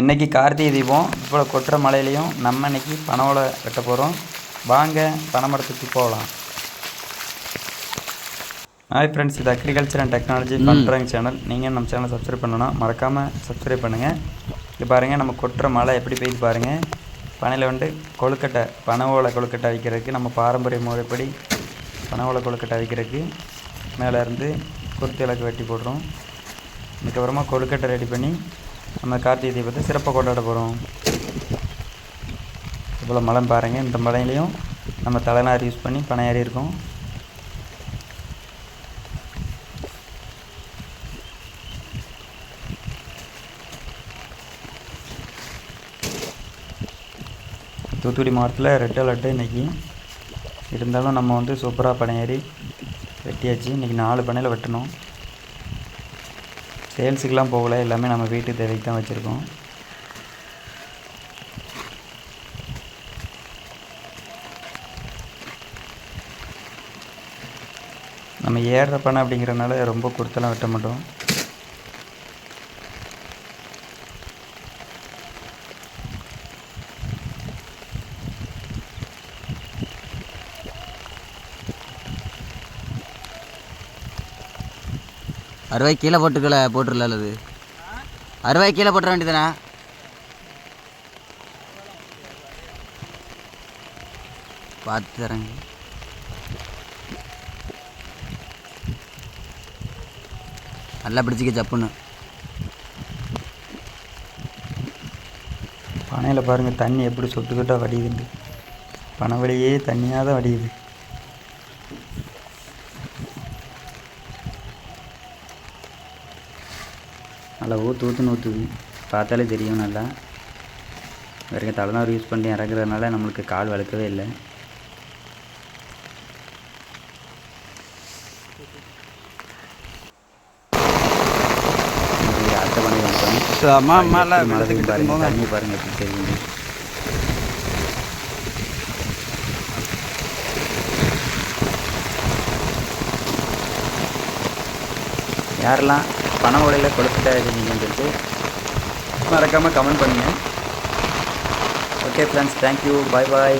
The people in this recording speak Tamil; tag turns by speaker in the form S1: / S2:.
S1: இன்றைக்கி கார்த்திகை தீபம் இப்போ கொட்டுற மழையிலையும் நம்ம இன்னைக்கு பனை ஓலை வெட்ட போகிறோம் வாங்க பனைமரத்துக்கு போகலாம். ஹாய் ஃப்ரெண்ட்ஸ் இது அக்ரிகல்ச்சர் அண்ட் டெக்னாலஜி பண்ணுறாங்க சேனல் நீங்கள் நம்ம சேனலை சப்ஸ்கிரைப் பண்ணணும் மறக்காமல் சப்ஸ்கிரைப் பண்ணுங்கள் இது பாருங்கள் நம்ம கொட்டுற மழை எப்படி பெய்யுது பாருங்கள் பனையில் வந்து கொழுக்கட்டை பனை ஓலை கொழுக்கட்டை வைக்கிறதுக்கு நம்ம பாரம்பரிய முறைப்படி பனை ஓலை கொழுக்கட்டை வைக்கிறதுக்கு மேலே இருந்து குருத்தி விளக்கு வெட்டி போடுறோம். அதுக்கப்புறமா கொழுக்கட்டை ரெடி பண்ணி நம்ம கார்த்திகை தீபத்தை சிறப்பாக கொண்டாட போகிறோம் இவ்வளோ மலை பாருங்கள் இந்த மலையிலையும் நம்ம தலைநார் யூஸ் பண்ணி பனை இருக்கோம். தூத்துக்குடி மாவட்டத்தில் ரெட் அலர்ட்டு இன்றைக்கி இருந்தாலும் நம்ம வந்து சூப்பராக பனை வெட்டியாச்சு. இன்றைக்கி நாலு பனையில் வெட்டணும். சேல்ஸுக்கெலாம் போகல எல்லாமே நம்ம வீட்டு தேவைக்கு தான் வச்சுருக்கோம். நம்ம ஏறுற பணம் அப்படிங்கிறனால ரொம்ப கொடுத்தலாம் வெட்ட மாட்டோம்.
S2: அறுவாய் கீழே போட்டுக்கல போட்டுருல அது. அறுவாய் கீழே போட்டுற வேண்டியதானே பார்த்து தரேங்க நல்லா பிடிச்சிக்க சப்புன்னு
S1: பனையில் பாருங்கள் தண்ணி எப்படி சொட்டு சொட்டாக வடியுதுண்டு பனை வழியே தண்ணியாக தான் வடியுது. நல்லா ஊற்று ஊற்றுன்னு ஊற்றுது பார்த்தாலே தெரியும் நல்லா. வரைக்கும் தலைநார் யூஸ் பண்ணி இறக்குறதுனால நம்மளுக்கு கால் வழுக்கவே இல்லை. தண்ணி பாருங்க எப்படி தெரியுது. யாரெல்லாம் பண உடையில் கொளுத்துட்டா இருக்கீங்கன்னு சொல்லிட்டு மறக்காமல் கமெண்ட் பண்ணுங்கள் okay friends thank you bye bye